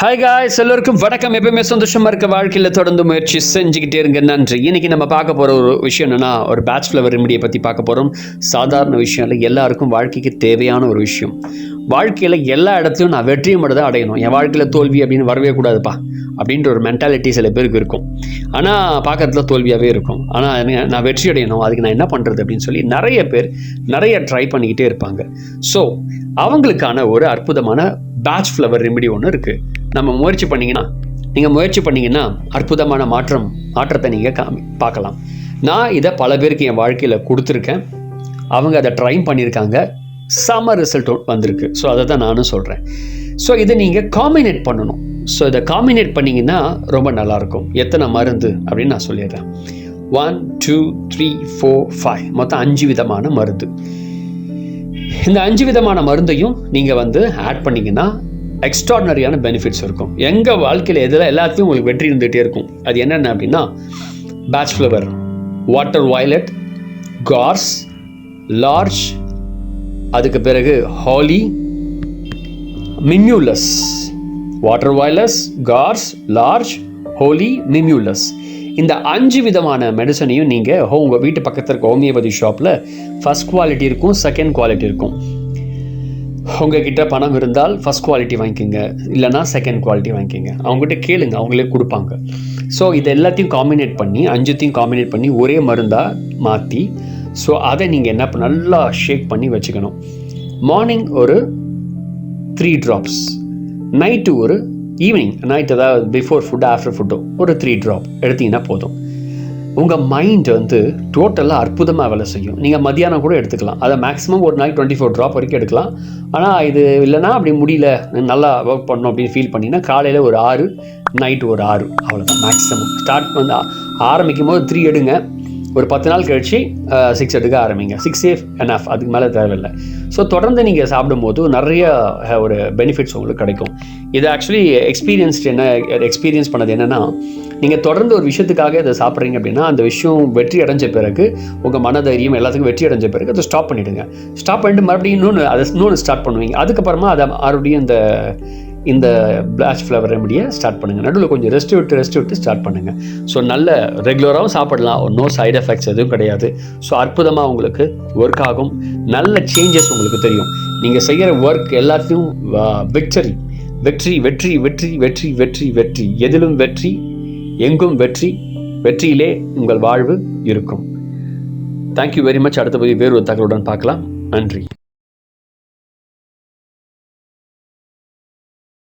Hi guys எல்லோருக்கும் வணக்கம். எப்பயுமே சந்தோஷமா இருக்க வாழ்க்கையில் தொடர்ந்து முயற்சி செஞ்சுக்கிட்டே இருங்க. நன்றி. இன்னைக்கு நம்ம பார்க்க போகிற ஒரு விஷயம் என்னென்னா ஒரு பேட்ச் ஃப்ளவர் ரெமடியை பற்றி பார்க்க போகிறோம் சாதாரண விஷயம் இல்லை எல்லாருக்கும் வாழ்க்கைக்கு தேவையான ஒரு விஷயம். வாழ்க்கையில் எல்லா இடத்துலையும் நான் வெற்றியை மட்டும் தான் அடையணும். என் வாழ்க்கையில் தோல்வி அப்படின்னு வரவே கூடாதுப்பா அப்படின்ற ஒரு மென்டாலிட்டி சில பேருக்கு இருக்கும். ஆனால் பார்க்கறதுல தோல்வியாகவே இருக்கும். ஆனால் நான் வெற்றி அடையணும். அதுக்கு நான் என்ன பண்ணுறது அப்படின்னு சொல்லி நிறைய பேர் நிறைய ட்ரை பண்ணிக்கிட்டே இருப்பாங்க. ஸோ அவங்களுக்கான ஒரு அற்புதமான பேட்ச் ஃப்ளவர் ரெமெடி ஒன்று இருக்குது நம்ம முயற்சி பண்ணிங்கன்னா நீங்கள் முயற்சி பண்ணிங்கன்னா அற்புதமான மாற்றம் மாற்றத்தை நீங்கள் காமி பார்க்கலாம். நான் இதை பல பேருக்கு என் வாழ்க்கையில் கொடுத்துருக்கேன். அவங்க அதை ட்ரை பண்ணியிருக்காங்க. செம ரிசல்ட் வந்திருக்கு. ஸோ அதை தான் நானும் சொல்கிறேன் ஸோ இதை நீங்கள் காம்பினேட் பண்ணணும். ஸோ இதை காம்பினேட் பண்ணிங்கன்னா ரொம்ப நல்லாயிருக்கும். எத்தனை மருந்து அப்படின்னு நான் சொல்லிடுறேன். One two three four five மொத்தம் அஞ்சு விதமான மருந்து. இந்த அஞ்சு விதமான மருந்தையும் நீங்கள் வந்து ஆட் பண்ணிங்கன்னா எக்ஸ்ட்ராடினரியான பெனிஃபிட்ஸ் இருக்கும். எங்கள் வாழ்க்கையில் எதில் எல்லாத்தையும் உங்களுக்கு வெற்றி இருந்துகிட்டே இருக்கும். அது என்னென்ன அப்படின்னா Bach flower water violet gorse larch அதுக்கு பிறகு holly mimulus water violet gorse larch holly mimulus இந்த அஞ்சு விதமான மெடிசனையும் நீங்கள் ஹோ உங்கள் வீட்டு பக்கத்தில் இருக்க ஹோமியோபதி ஷாப்பில் ஃபஸ்ட் குவாலிட்டி இருக்கும் செகண்ட் குவாலிட்டி இருக்கும். உங்ககிட்ட பணம் இருந்தால் ஃபஸ்ட் குவாலிட்டி வாங்கிக்கோங்க. இல்லைனா செகண்ட் குவாலிட்டி வாங்கிக்கோங்க. அவங்ககிட்ட கேளுங்க அவங்களே கொடுப்பாங்க. ஸோ இது எல்லாத்தையும் காம்பினேட் பண்ணி அஞ்சுத்தையும் காம்பினேட் பண்ணி ஒரே மருந்தாக மாற்றி ஸோ அதை நீங்கள் என்ன பண்ண- நல்லா ஷேக் பண்ணி வச்சுக்கணும். மார்னிங் ஒரு த்ரீ ட்ராப்ஸ் நைட்டு ஒரு ஈவினிங் நைட் அதாவது பிஃபோர் ஃபுட் ஆஃப்டர் ஃபுட்டோ ஒரு த்ரீ ட்ராப் எடுத்தீங்கன்னா போதும். உங்கள் மைண்ட் வந்து டோட்டலாக அற்புதமாக வேலை செய்யும். நீங்கள் மத்தியானம் கூட எடுத்துக்கலாம். அதை மேக்ஸிமம் ஒரு நாளைக்கு டுவெண்ட்டி ஃபோர் ட்ராப் வரைக்கும் எடுக்கலாம். ஆனால் இது இல்லைன்னா அப்படி முடியல. நல்லா ஒர்க் பண்ணணும் அப்படின்னு ஃபீல் பண்ணிங்கன்னா காலையில் ஒரு ஆறு நைட்டு ஒரு ஆறு. அவ்வளோதான் மேக்ஸிமம் ஸ்டார்ட் வந்து ஆரம்பிக்கும் போது த்ரீ எடுங்க. ஒரு பத்து நாள் கழிச்சு சிக்ஸ் எடுக்க ஆரம்பிங்க. சிக்ஸ் சேஃப் என்எஃப் அதுக்கு மேலே தேவையில்லை. ஸோ தொடர்ந்து நீங்கள் சாப்பிடும்போது நிறைய ஒரு பெனிஃபிட்ஸ் உங்களுக்கு கிடைக்கும். இது ஆக்சுவலி எக்ஸ்பீரியன்ஸ்டு என்ன எக்ஸ்பீரியன்ஸ் பண்ணது என்னென்னா நீங்கள் தொடர்ந்து ஒரு விஷயத்துக்காக இதை சாப்பிட்றீங்க அப்படின்னா அந்த விஷயம் வெற்றி அடைஞ்ச பிறகு உங்கள் மனதைரியம் எல்லாத்துக்கும் வெற்றி அடைஞ்ச பிறகு அதை ஸ்டாப் பண்ணிவிடுங்க ஸ்டாப் பண்ணிட்டு மறுபடியும் இன்னொன்று அதை இன்னொன்று ஸ்டார்ட் பண்ணுவீங்க. அதுக்கப்புறமா அதை மறுபடியும் இந்த இந்த பிளாஷ் ஃப்ளவர் ரெமடியை ஸ்டார்ட் பண்ணுங்கள் நடுவில் கொஞ்சம் ரெஸ்ட் விட்டு ரெஸ்ட் விட்டு ஸ்டார்ட் பண்ணுங்கள் ஸோ நல்ல ரெகுலராகவும் சாப்பிடலாம். நோ சைடு எஃபெக்ட்ஸ் எதுவும் கிடையாது. ஸோ அற்புதமாக உங்களுக்கு ஒர்க் ஆகும். நல்ல சேஞ்சஸ் உங்களுக்கு தெரியும். நீங்கள் செய்கிற ஒர்க் எல்லாத்தையும் விக்டரி வெற்றி வெற்றி வெற்றி வெற்றி வெற்றி வெற்றி. எதிலும் வெற்றி எங்கும் வெற்றி வெற்றியிலே உங்கள் வாழ்வு இருக்கும். தேங்க்யூ வெரி மச் அடுத்த பகுதி வேறு ஒரு தகவலுடன் பார்க்கலாம். நன்றி.